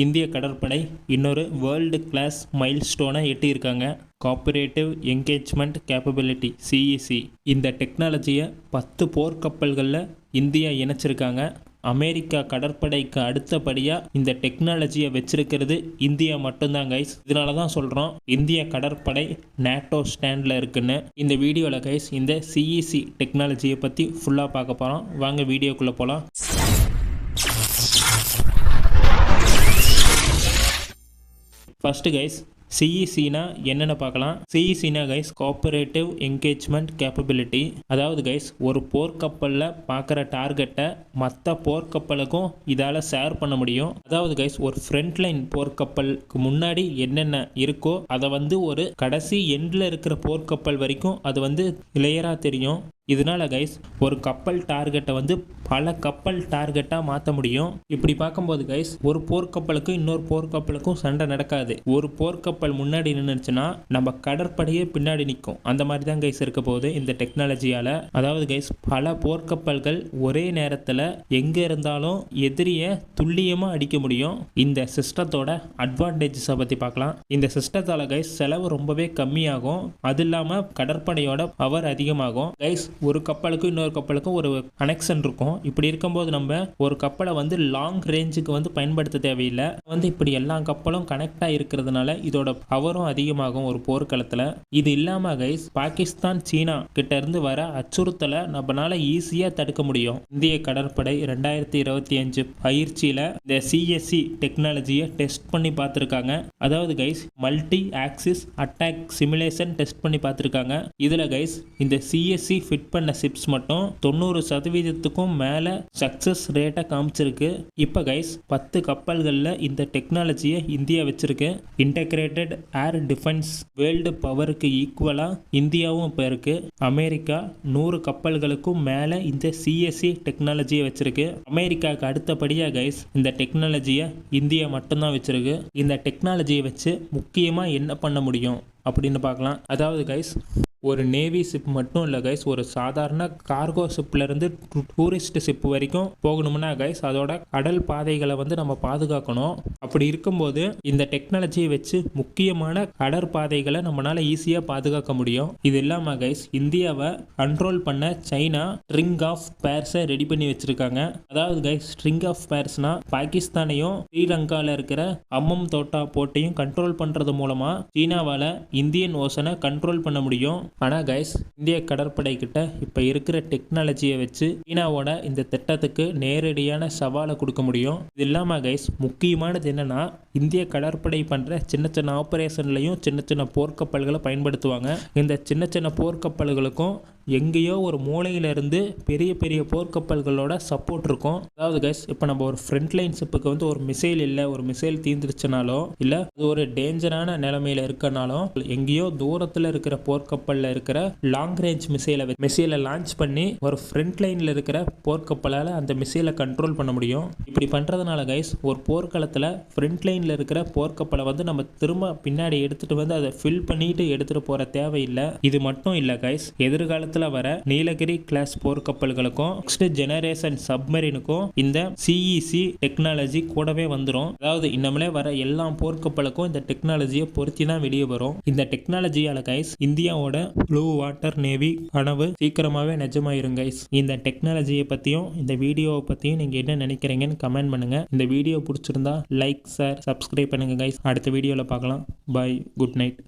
இந்திய கடற்படை இன்னொரு வேர்ல்டு கிளாஸ் மைல்ஸ்டோனை எட்டியிருக்காங்க. காப்பரேட்டிவ் என்கேஜ்மெண்ட் கேப்பபிலிட்டி சிஇசி இந்த டெக்னாலஜியை பத்து போர்க்கப்பல்களில் இந்தியா இணைச்சிருக்காங்க. அமெரிக்கா கடற்படைக்கு அடுத்தபடியாக இந்த டெக்னாலஜியை வச்சிருக்கிறது இந்தியா மட்டும்தான் கைஸ் இதனால தான் சொல்கிறோம் இந்திய கடற்படை நேட்டோ ஸ்டாண்டில் இருக்குன்னு. இந்த வீடியோவில் கைஸ் இந்த சிஇசி டெக்னாலஜியை பற்றி ஃபுல்லாக பார்க்க போகிறோம் வாங்க வீடியோக்குள்ளே போகலாம் ஃபஸ்ட்டு கைஸ் சிஇசினா என்னென்ன பார்க்கலாம்? சிஇசினா கைஸ் கோஆபரேட்டிவ் என்கேஜ்மெண்ட் கேப்பபிலிட்டி அதாவது கைஸ் ஒரு போர்க்கப்பலில் பார்க்குற டார்கெட்டை மற்ற போர்க்கப்பலுக்கும் இதால் ஷேர் பண்ண முடியும். அதாவது கைஸ் ஒரு ஃப்ரண்ட் லைன் போர்க்கப்பலுக்கு முன்னாடி என்னென்ன இருக்கோ அதை வந்து ஒரு கடைசி எண்டில் இருக்கிற போர்க்கப்பல் வரைக்கும் அது வந்து கிளியராக தெரியும். இதனால கைஸ் ஒரு கப்பல் டார்கெட்டை வந்து பல கப்பல் டார்கெட்டாக மாற்ற முடியும். இப்படி பார்க்கும்போது கைஸ் ஒரு போர்க்கப்பலுக்கும் இன்னொரு போர்க்கப்பலுக்கும் சண்டை நடக்காது. ஒரு போர்க்கப்பல் முன்னாடி நின்றுச்சுன்னா நம்ம கடற்படையே பின்னாடி நிற்கும் அந்த மாதிரி தான் கைஸ் இருக்க போகுது இந்த டெக்னாலஜியால் அதாவது கைஸ் பல போர்க்கப்பல்கள் ஒரே நேரத்தில் எங்கே இருந்தாலும் எதிரியை துல்லியமாக அடிக்க முடியும். இந்த சிஸ்டத்தோட அட்வான்டேஜஸை பற்றி பார்க்கலாம். இந்த சிஸ்டத்தால் கைஸ் செலவு ரொம்பவே கம்மியாகும். அது இல்லாமல் கடற்படையோட பவர் அதிகமாகும். கைஸ் ஒரு கப்பலுக்கும் இன்னொரு கப்பலுக்கும் ஒரு கனெக்ஷன் இருக்கும். இப்படி இருக்கும்போது நம்ம ஒரு கப்பலை வந்து லாங் ரேஞ்சுக்கு வந்து பயன்படுத்த தேவையில்லை. வந்து இப்படி எல்லா கப்பலும் கனெக்டாக இருக்கிறதுனால இதோட பவரும் அதிகமாகும் ஒரு போர்க்களத்தில். இது இல்லாமல் கைஸ் பாகிஸ்தான் சீனா கிட்ட இருந்து வர அச்சுறுத்தலை நம்மளால ஈஸியாக தடுக்க முடியும். இந்திய கடற்படை ரெண்டாயிரத்தி இருபத்தி அஞ்சு பயிற்சியில் இந்த சிஎஸ்சி டெக்னாலஜியை டெஸ்ட் பண்ணி பார்த்துருக்காங்க. அதாவது guys multi axis attack simulation test பண்ணி பார்த்துருக்காங்க. இதில் கைஸ் இந்த சிஎஸ்சி ஃபிட் பண்ண சிப்ஸ் மட்டும் தொண்ணூறு சதவீதத்துக்கும் மேலே சக்ஸஸ் ரேட்டை காமிச்சிருக்கு. இப்போ கைஸ் பத்து கப்பல்களில் இந்த டெக்னாலஜியை இந்தியா வச்சிருக்கு. இன்டகிரேட்டட் ஏர் டிஃபென்ஸ் வேர்ல்டு பவருக்கு ஈக்குவலாக இந்தியாவும் இப்போ இருக்கு. அமெரிக்கா நூறு கப்பல்களுக்கும் மேலே இந்த சிஎஸ்சி டெக்னாலஜியை வச்சிருக்கு. அமெரிக்காவுக்கு அடுத்தபடியாக கைஸ் இந்த டெக்னாலஜியை இந்தியா மட்டும்தான் வச்சிருக்கு. இந்த டெக்னாலஜியை வச்சு முக்கியமாக என்ன பண்ண முடியும் அப்படின்னு பார்க்கலாம். அதாவது கைஸ் ஒரு நேவி ஷிப் மட்டும் இல்லை கைஸ் ஒரு சாதாரண கார்கோ ஷிப்லேருந்து டூரிஸ்ட் ஷிப் வரைக்கும் போகணும்னா கைஸ் அதோட கடல் பாதைகளை வந்து நம்ம பாதுகாக்கணும். அப்படி இருக்கும்போது இந்த டெக்னாலஜியை வச்சு முக்கியமான கடற்பாதைகளை நம்மளால் ஈஸியாக பாதுகாக்க முடியும். இது இல்லாமல் கைஸ் இந்தியாவை கண்ட்ரோல் பண்ண சைனா ஸ்ட்ரிங் ஆஃப் பேர்ஸை ரெடி பண்ணி வச்சுருக்காங்க. அதாவது கைஸ் ஸ்ட்ரிங் ஆஃப் பேர்ஸ்னால் பாகிஸ்தானையும் ஸ்ரீலங்காவில் இருக்கிற அம்மம் தோட்டா போட்டையும் கண்ட்ரோல் பண்ணுறது மூலமாக சீனாவால் இந்தியன் ஓசனை கண்ட்ரோல் பண்ண முடியும். ஆனால் கைஸ் இந்திய கடற்படை கிட்ட இப்போ இருக்கிற டெக்னாலஜியை வச்சு சீனாவோட இந்த திட்டத்துக்கு நேரடியான சவாலை கொடுக்க முடியும். இது இல்லாமல் கைஸ் முக்கியமானது என்னன்னா இந்திய கடற்படை பண்ணுற சின்ன சின்ன ஆப்ரேஷன்லையும் சின்ன சின்ன போர்க்கப்பல்களை பயன்படுத்துவாங்க. இந்த சின்ன சின்ன போர்க்கப்பல்களுக்கும் எங்கேயோ ஒரு மூலையிலேருந்து பெரிய பெரிய போர்க்கப்பல்களோட சப்போர்ட் இருக்கும். அதாவது கைஸ் இப்போ நம்ம ஒரு ஃப்ரண்ட் லைன் ஷிப்புக்கு வந்து ஒரு மிசைல் இல்லை ஒரு மிசைல் தீந்துருச்சுனாலோ இல்லை அது ஒரு டேஞ்சரான நிலைமையில இருக்கனாலும் எங்கேயோ தூரத்தில் இருக்கிற போர்க்கப்பலில் இருக்கிற லாங் ரேஞ்ச் மிசைலை மிசைலை லான்ச் பண்ணி ஒரு ஃப்ரண்ட் லைனில் இருக்கிற போர்க்கப்பலால் அந்த மிசைலை கண்ட்ரோல் பண்ண முடியும். இப்படி பண்ணுறதுனால கைஸ் ஒரு போர்க்களத்தில் ஃப்ரண்ட் லைனில் இருக்கிற போர்க்கப்பலை வந்து நம்ம திரும்ப பின்னாடி எடுத்துகிட்டு வந்து அதை ஃபில் பண்ணிட்டு எடுத்துகிட்டு போகிற தேவையில்லை. இது மட்டும் இல்லை கைஸ் எதிர்காலத்தில் வர நீலகிரி கிளாஸ் போர்க்கப்பல்களுக்கும் நெக்ஸ்ட் ஜெனரேஷன் சப்மரீனுக்கும் இந்த சிஇசி டெக்னாலஜி கூடவே வந்துடும் அதாவது இன்னமலே வர எல்லா போர்க்கப்பலுக்கும் இந்த டெக்னாலஜியை பொருத்தி தான் வெளியே வரும். இந்த டெக்னாலஜியால கைஸ் இந்தியாவோட ப்ளூ வாட்டர் நேவி கனவு சீக்கிரமாகவே நிஜமாயிரும் கைஸ் இந்த டெக்னாலஜியை பற்றியும் இந்த வீடியோவை பற்றியும் நீங்கள் என்ன நினைக்கிறீங்கன்னு கமெண்ட் பண்ணுங்க. இந்த வீடியோ பிடிச்சிருந்தா லைக் ஷேர் சப்ஸ்கிரைப் பண்ணுங்க கைஸ் அடுத்த வீடியோவில் பார்க்கலாம். Bye good night